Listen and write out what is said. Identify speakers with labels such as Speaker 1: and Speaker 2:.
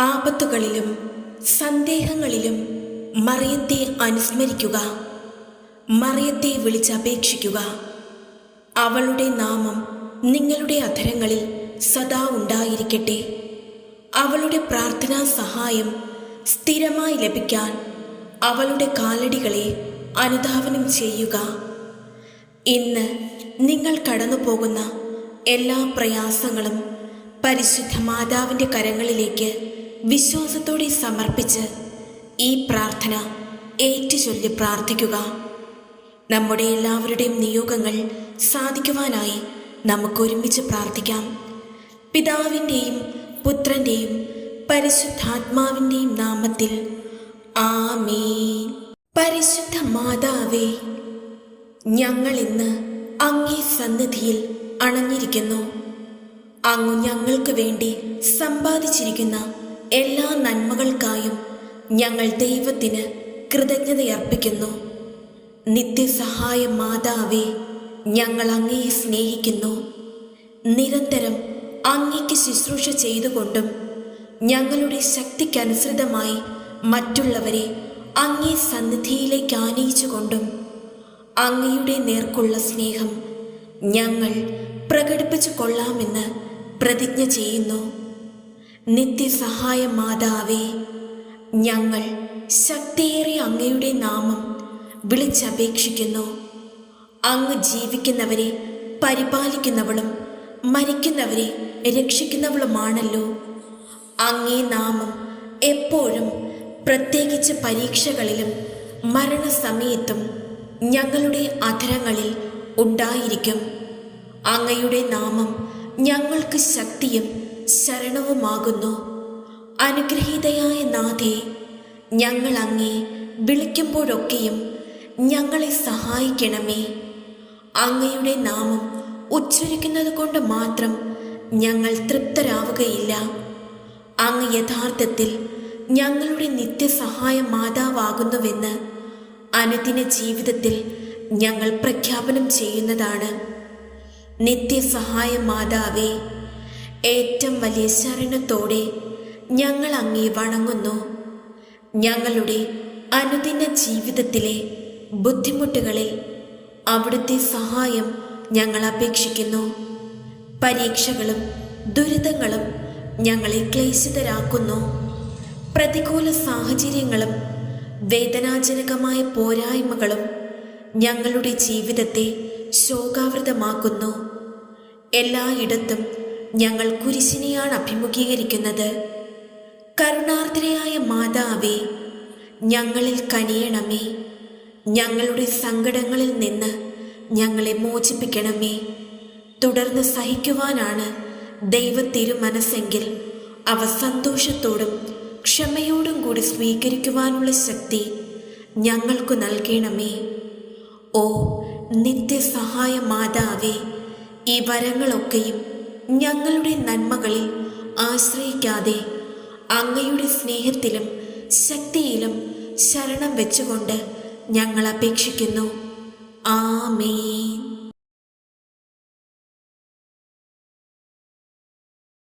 Speaker 1: ആപത്തുകളിലും സന്ദേഹങ്ങളിലും മറിയത്തെ അനുസ്മരിക്കുക മറിയത്തെ വിളിച്ചപേക്ഷിക്കുക. അവളുടെ നാമം നിങ്ങളുടെ അധരങ്ങളിൽ സദാ ഉണ്ടായിരിക്കട്ടെ. അവളുടെ പ്രാർത്ഥനാ സഹായം സ്ഥിരമായി ലഭിക്കാൻ അവളുടെ കാലടികളെ അനുധാവനം ചെയ്യുക. ഇന്ന് നിങ്ങൾ കടന്നു പോകുന്ന എല്ലാ പ്രയാസങ്ങളും പരിശുദ്ധ മാതാവിന്റെ കരങ്ങളിലേക്ക് വിശ്വാസത്തോടെ സമർപ്പിച്ച് ഈ പ്രാർത്ഥന ഏറ്റുചൊല്ലി പ്രാർത്ഥിക്കുക. നമ്മുടെ എല്ലാവരുടെയും നിയോഗങ്ങൾ സാധിക്കുവാനായി നമുക്കൊരുമിച്ച് പ്രാർത്ഥിക്കാം. പിതാവിന്റെയും പുത്രന്റെയും പരിശുദ്ധാത്മാവിന്റെയും നാമത്തിൽ ആമേൻ. പരിശുദ്ധ മാതാവേ ഞങ്ങൾ ഇന്ന് അങ്ങേ സന്നിധിയിൽ അണഞ്ഞിരിക്കുന്നു. അങ്ങ് ഞങ്ങൾക്ക് വേണ്ടി സമ്പാദിച്ചിരിക്കുന്ന എല്ലാ നന്മകൾക്കായും ഞങ്ങൾ ദൈവത്തിന് കൃതജ്ഞതയർപ്പിക്കുന്നു. നിത്യസഹായ മാതാവേ ഞങ്ങൾ അങ്ങയെ സ്നേഹിക്കുന്നു. നിരന്തരം അങ്ങയ്ക്ക് ശുശ്രൂഷ ചെയ്തുകൊണ്ടും ഞങ്ങളുടെ ശക്തിക്കനുസൃതമായി മറ്റുള്ളവരെ അങ്ങേ സന്നിധിയിലേക്ക് ആനയിച്ചുകൊണ്ടും അങ്ങയുടെ നേർക്കുള്ള സ്നേഹം ഞങ്ങൾ പ്രകടിപ്പിച്ചു കൊള്ളാമെന്ന് പ്രതിജ്ഞ ചെയ്യുന്നു. നിത്യസഹായ മാതാവേ ഞങ്ങൾ ശക്തിയേറിയ അങ്ങയുടെ നാമം വിളിച്ചപേക്ഷിക്കുന്നു. അങ്ങ് ജീവിക്കുന്നവരെ പരിപാലിക്കുന്നവളും മരിക്കുന്നവരെ രക്ഷിക്കുന്നവളുമാണല്ലോ. അങ്ങേ നാമം എപ്പോഴും പ്രത്യേകിച്ച് പരീക്ഷകളിലും മരണസമയത്തും ഞങ്ങളുടെ അധരങ്ങളിൽ ഉണ്ടായിരിക്കും. അങ്ങയുടെ നാമം ഞങ്ങൾക്ക് ശക്തിയും ശരണവുമാകുന്നു. അനുഗ്രഹീതയായ നാഥേ ഞങ്ങൾ അങ്ങേ വിളിക്കുമ്പോഴൊക്കെയും ഞങ്ങളെ സഹായിക്കണമേ. അങ്ങയുടെ നാമം ഉച്ചരിക്കുന്നത് കൊണ്ട് മാത്രം ഞങ്ങൾ തൃപ്തരാവുകയില്ല. അങ്ങ് യഥാർത്ഥത്തിൽ ഞങ്ങളുടെ നിത്യസഹായ മാതാവാകുന്നുവെന്ന് അനുദിന ജീവിതത്തിൽ ഞങ്ങൾ പ്രഖ്യാപനം ചെയ്യുന്നതാണ്. നിത്യസഹായ മാതാവേ ഏറ്റവും വലിയ ശരണത്തോടെ ഞങ്ങൾ അങ്ങേ വണങ്ങുന്നു. ഞങ്ങളുടെ അനുദിന ജീവിതത്തിലെ ബുദ്ധിമുട്ടുകളിൽ അവിടുത്തെ സഹായം ഞങ്ങൾ അപേക്ഷിക്കുന്നു. പരീക്ഷകളും ദുരിതങ്ങളും ഞങ്ങളെ ക്ലേശിതരാക്കുന്നു. പ്രതികൂല സാഹചര്യങ്ങളും വേദനാജനകമായ പോരായ്മകളും ഞങ്ങളുടെ ജീവിതത്തെ ശോകാവൃതമാക്കുന്നു. എല്ലായിടത്തും ഞങ്ങൾ കുരിശിനെയാണ് അഭിമുഖീകരിക്കുന്നത്. കരുണാർദ്രയായ മാതാവേ ഞങ്ങളിൽ കനിയണമേ. ഞങ്ങളുടെ സങ്കടങ്ങളിൽ നിന്ന് ഞങ്ങളെ മോചിപ്പിക്കണമേ. തുടർന്ന് സഹിക്കുവാനാണ് ദൈവത്തിരുമനസ്സെങ്കിൽ അവ സന്തോഷത്തോടും ക്ഷമയോടും കൂടി സ്വീകരിക്കുവാനുള്ള ശക്തി ഞങ്ങൾക്കു നൽകണമേ. ഓ നിത്യസഹായ മാതാവേ ഈ വരങ്ങളൊക്കെയും ഞങ്ങളുടെ നന്മകളിൽ ആശ്രയിക്കാതെ അങ്ങയുടെ സ്നേഹത്തിലും ശക്തിയിലും ശരണം വെച്ചുകൊണ്ട് ഞങ്ങൾ അപേക്ഷിക്കുന്നു. ആമേൻ.